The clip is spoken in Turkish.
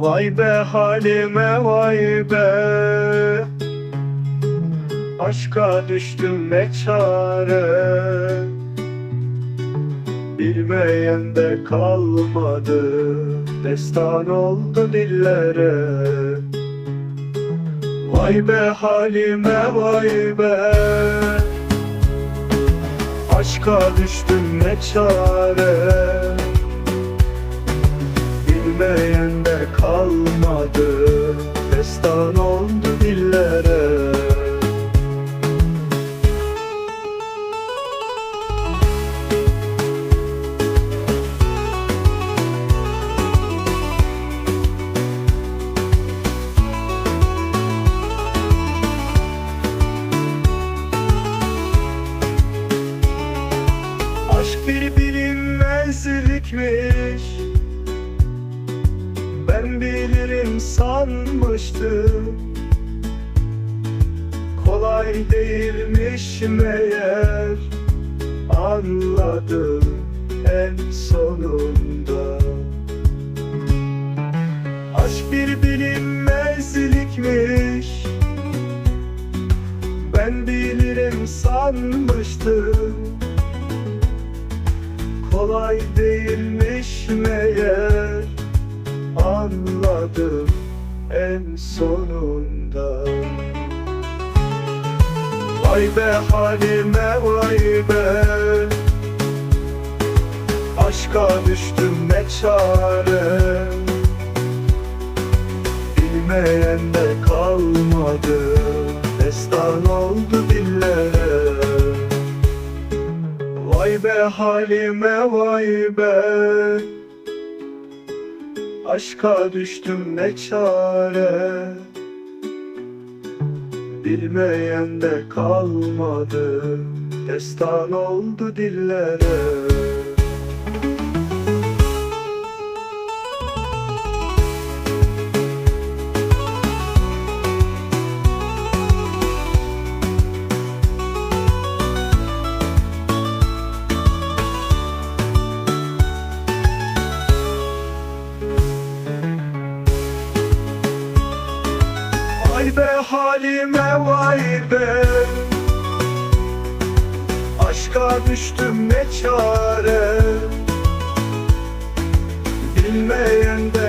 Vay be halime vay be. Aşka düştüm ne çare. Bilmeyen de kalmadı. Destan oldu dillere. Vay be halime vay be. Aşka düştüm ne çare. Bilmeyen kalmadı. Destan oldu dillere. Aşk bir bilinmezlikmiş Ben bilirim sanmıştım. Kolay değilmiş meğer. Anladım en sonunda. Aşk bir bilinmezlikmiş. Ben bilirim sanmıştım. Kolay değilmiş meğer Anladım en sonunda. Vay be halime vay be. Aşka düştüm ne çare? Bilmeyen de kalmadı. Destan oldu dillere. Vay be halime vay be Aşka düştüm ne çare? Bilmeyen de kalmadı. Destan oldu dillere Vay be halime vay be. Aşka düştüm ne çare? Bilmeyen de